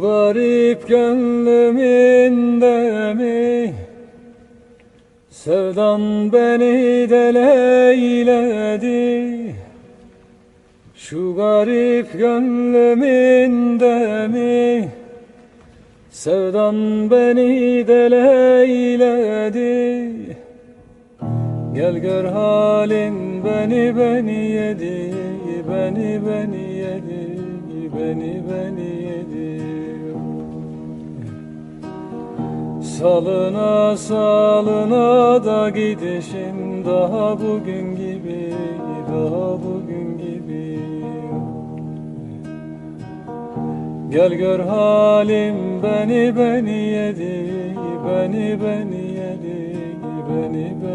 garip gönlümün mi Sevdan beni deleyledi. Şu garip gönlümün mi Sevdan beni deleyledi. Gel gör halin beni beni yedi Beni beni yedi Beni beni Salına salına da gidişim Daha bugün gibi Daha bugün gibi. Gel gör halim beni beni yedi Beni beni yedi Beni beni